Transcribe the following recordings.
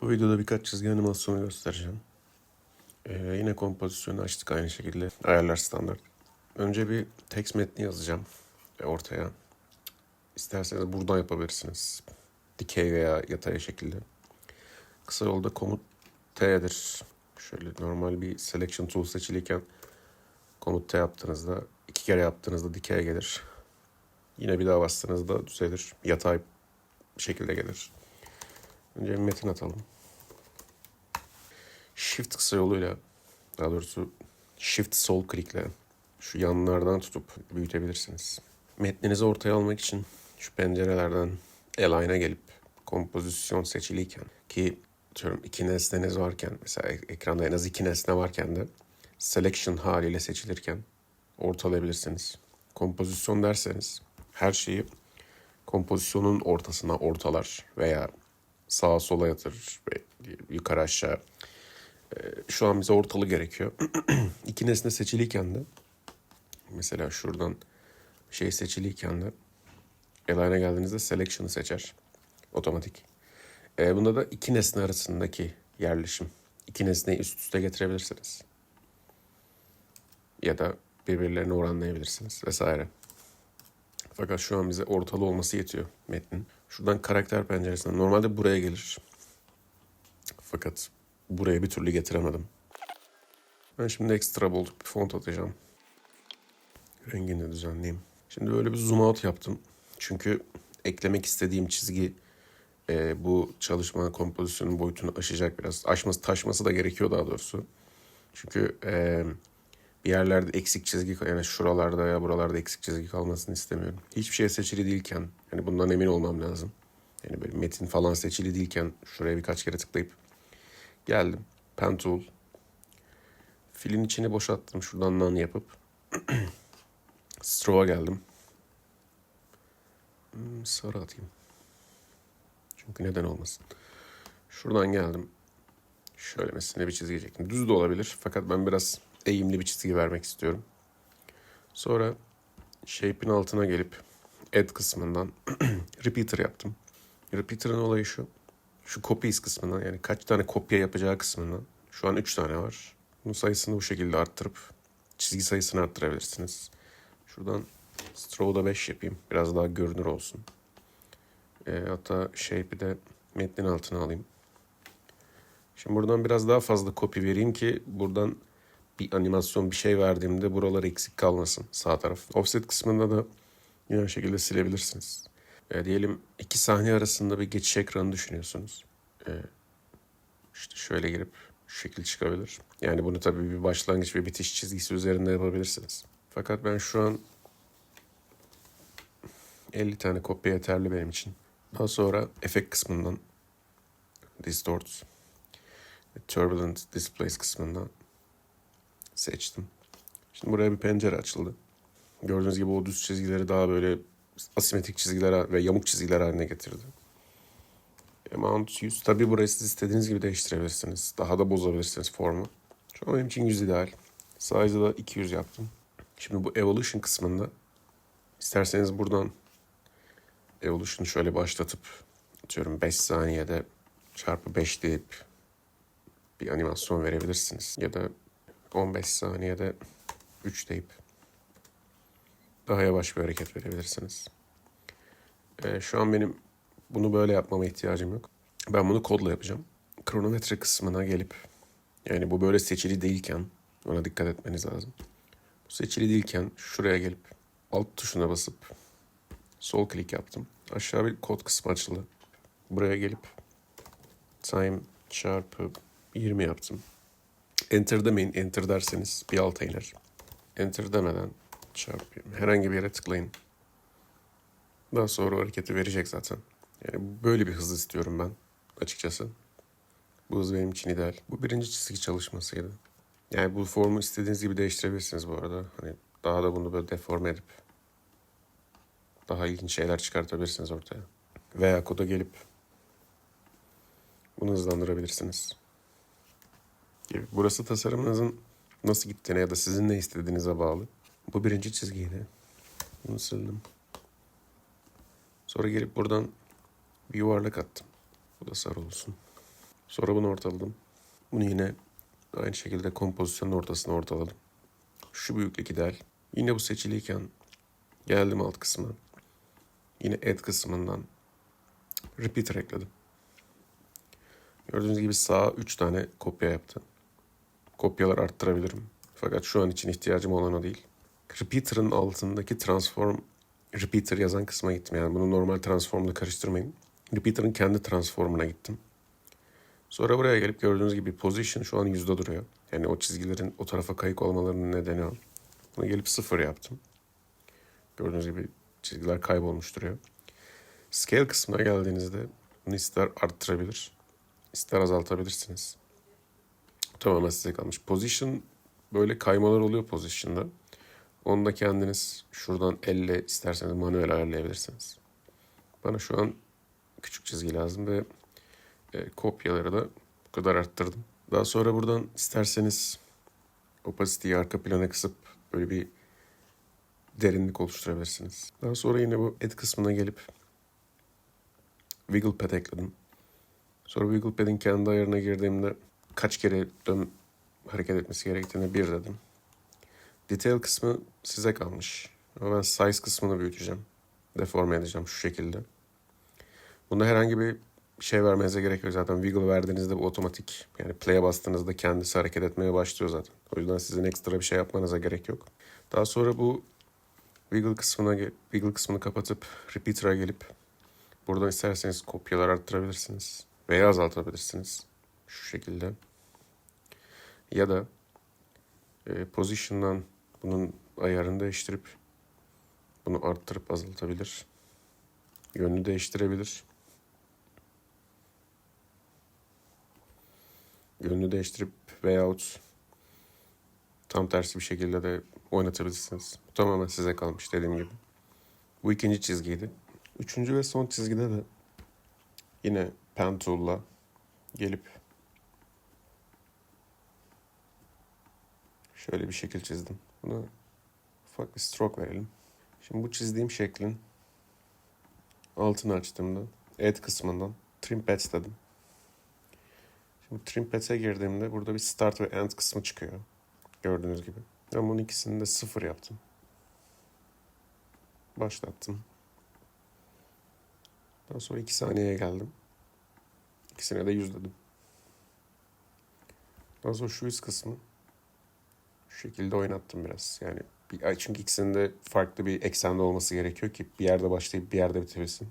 Bu videoda birkaç çizgi animasyonu göstereceğim. Ee, yine kompozisyonu açtık aynı şekilde. Ayarlar standart. Önce bir text metni yazacağım e, ortaya. İsterseniz buradan yapabilirsiniz. Dikey veya yatay şekilde. Kısa yolda komut T'dir. Şöyle normal bir selection tool seçiliyken komut T yaptığınızda iki kere yaptığınızda dikey gelir. Yine bir daha bastığınızda düzelir. Yatay şekilde gelir. Önce metin atalım. Shift kısa yoluyla daha doğrusu Shift sol klikle şu yanlardan tutup büyütebilirsiniz. Metninizi ortaya almak için şu pencerelerden align'a gelip kompozisyon seçiliyken ki diyorum iki nesneniz varken mesela ek- ekranda en az iki nesne varken de selection haliyle seçilirken ortalayabilirsiniz. Kompozisyon derseniz her şeyi kompozisyonun ortasına ortalar veya sağa sola yatırır ve yukarı aşağı. Ee, Şu an bize ortalı gerekiyor. İki nesne seçiliyken de mesela şuradan şey seçiliyken de Align'a geldiğinizde Selection'ı seçer. Otomatik. Ee, bunda da iki nesne arasındaki yerleşim. İki nesneyi üst üste getirebilirsiniz. Ya da birbirlerine oranlayabilirsiniz vesaire. Fakat şu an bize ortalı olması yetiyor metnin. Şuradan karakter penceresinden normalde buraya gelir. Fakat buraya bir türlü getiremedim. Ben şimdi ekstra bold bir font atacağım. Rengini de düzenleyeyim. Şimdi böyle bir zoom out yaptım. Çünkü eklemek istediğim çizgi e, bu çalışma kompozisyonun boyutunu aşacak biraz. Aşması taşması da gerekiyor daha doğrusu. Çünkü e, bir yerlerde eksik çizgi yani şuralarda ya buralarda eksik çizgi kalmasını istemiyorum. Hiçbir şey seçili değilken yani bundan emin olmam lazım. Yani böyle metin falan seçili değilken şuraya birkaç kere tıklayıp geldim. Pen tool. Filin içini boşalttım şuradan none yapıp. Stroke'a geldim. Hmm, sarı atayım. Çünkü neden olmasın. Şuradan geldim. Şöyle mesela bir çizgi çektim. Düz de olabilir fakat ben biraz eğimli bir çizgi vermek istiyorum. Sonra shape'in altına gelip add kısmından repeater yaptım. Repeater'ın olayı şu. Şu copies kısmından yani kaç tane kopya yapacağı kısmından. Şu an 3 tane var. Bunun sayısını bu şekilde arttırıp çizgi sayısını arttırabilirsiniz. Şuradan stroke'da 5 yapayım. Biraz daha görünür olsun. E, hatta shape'i de metnin altına alayım. Şimdi buradan biraz daha fazla kopya vereyim ki buradan bir animasyon bir şey verdiğimde buralar eksik kalmasın sağ taraf. Offset kısmında da yine şekilde silebilirsiniz. E, diyelim iki sahne arasında bir geçiş ekranı düşünüyorsunuz. E, işte şöyle girip şu şekil çıkabilir. Yani bunu tabii bir başlangıç ve bitiş çizgisi üzerinde yapabilirsiniz. Fakat ben şu an 50 tane kopya yeterli benim için. Daha sonra efekt kısmından Distort Turbulent Displays kısmından seçtim. Şimdi buraya bir pencere açıldı. Gördüğünüz gibi o düz çizgileri daha böyle asimetrik çizgiler ve yamuk çizgiler haline getirdi. Amount 100. Tabi burayı siz istediğiniz gibi değiştirebilirsiniz. Daha da bozabilirsiniz formu. Şu an benim için 100 ideal. Size'ı da 200 yaptım. Şimdi bu Evolution kısmında isterseniz buradan Evolution'u şöyle başlatıp atıyorum 5 saniyede çarpı 5 deyip bir animasyon verebilirsiniz. Ya da 15 saniyede 3 deyip daha yavaş bir hareket verebilirsiniz. Ee, şu an benim bunu böyle yapmama ihtiyacım yok. Ben bunu kodla yapacağım. Kronometre kısmına gelip yani bu böyle seçili değilken ona dikkat etmeniz lazım. Bu seçili değilken şuraya gelip alt tuşuna basıp sol klik yaptım. Aşağı bir kod kısmı açıldı. Buraya gelip time çarpı 20 yaptım. Enter demeyin. Enter derseniz bir alta iner. Enter demeden çarpı herhangi bir yere tıklayın. Daha sonra hareketi verecek zaten. Yani böyle bir hız istiyorum ben açıkçası. Bu hız benim için ideal. Bu birinci çizgi çalışmasıydı. Yani bu formu istediğiniz gibi değiştirebilirsiniz bu arada. Hani daha da bunu böyle deforme edip daha ilginç şeyler çıkartabilirsiniz ortaya. Veya koda gelip bunu hızlandırabilirsiniz. Burası tasarımınızın nasıl gittiğine ya da sizin ne istediğinize bağlı. Bu birinci çizgiydi. Bunu sildim. Sonra gelip buradan bir yuvarlak attım. Bu da sarı olsun. Sonra bunu ortaladım. Bunu yine aynı şekilde kompozisyonun ortasına ortaladım. Şu büyüklük ideal. Yine bu seçiliyken geldim alt kısmına. Yine add kısmından repeater ekledim. Gördüğünüz gibi sağa 3 tane kopya yaptı. Kopyalar arttırabilirim. Fakat şu an için ihtiyacım olan o değil. Repeater'ın altındaki transform repeater yazan kısma gittim. Yani bunu normal transformla karıştırmayın. Repeater'ın kendi transformuna gittim. Sonra buraya gelip gördüğünüz gibi position şu an yüzde duruyor. Yani o çizgilerin o tarafa kayık olmalarının nedeni o. Bunu gelip sıfır yaptım. Gördüğünüz gibi çizgiler kaybolmuş duruyor. Scale kısmına geldiğinizde bunu ister arttırabilir, ister azaltabilirsiniz. Tamamen size kalmış. Position böyle kaymalar oluyor position'da. Onu da kendiniz şuradan elle isterseniz manuel ayarlayabilirsiniz. Bana şu an küçük çizgi lazım ve e, kopyaları da bu kadar arttırdım. Daha sonra buradan isterseniz opacity'yi arka plana kısıp böyle bir derinlik oluşturabilirsiniz. Daha sonra yine bu add kısmına gelip wiggle pad ekledim. Sonra wiggle pad'in kendi ayarına girdiğimde kaç kere dön hareket etmesi gerektiğini bir dedim. Detail kısmı size kalmış. Ama ben size kısmını büyüteceğim. Deforme edeceğim şu şekilde. Bunda herhangi bir şey vermenize gerek yok zaten. Wiggle verdiğinizde bu otomatik yani play'e bastığınızda kendisi hareket etmeye başlıyor zaten. O yüzden sizin ekstra bir şey yapmanıza gerek yok. Daha sonra bu wiggle kısmına wiggle kısmını kapatıp repeater'a gelip buradan isterseniz kopyalar arttırabilirsiniz veya azaltabilirsiniz şu şekilde. Ya da e, position'dan bunun ayarını değiştirip bunu arttırıp azaltabilir. Yönünü değiştirebilir. Yönünü değiştirip veyahut tam tersi bir şekilde de oynatabilirsiniz. Bu tamamen size kalmış dediğim gibi. Bu ikinci çizgiydi. Üçüncü ve son çizgide de yine pen tool'la gelip şöyle bir şekil çizdim. Buna ufak bir stroke verelim. Şimdi bu çizdiğim şeklin altını açtığımda add kısmından trim pads dedim. Şimdi trim pads'e girdiğimde burada bir start ve end kısmı çıkıyor. Gördüğünüz gibi. Ben bunun ikisini de sıfır yaptım. Başlattım. Daha sonra iki saniyeye geldim. İkisine de yüz dedim. Daha sonra şu üst kısmı şekilde oynattım biraz. Yani bir, çünkü ikisinin de farklı bir eksende olması gerekiyor ki bir yerde başlayıp bir yerde bitirebilsin.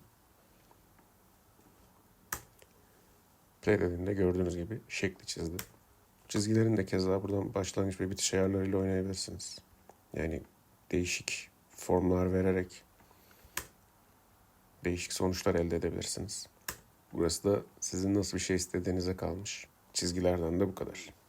Play dediğimde gördüğünüz gibi şekli çizdi. Çizgilerin de keza buradan başlangıç ve bitiş ayarlarıyla oynayabilirsiniz. Yani değişik formlar vererek değişik sonuçlar elde edebilirsiniz. Burası da sizin nasıl bir şey istediğinize kalmış. Çizgilerden de bu kadar.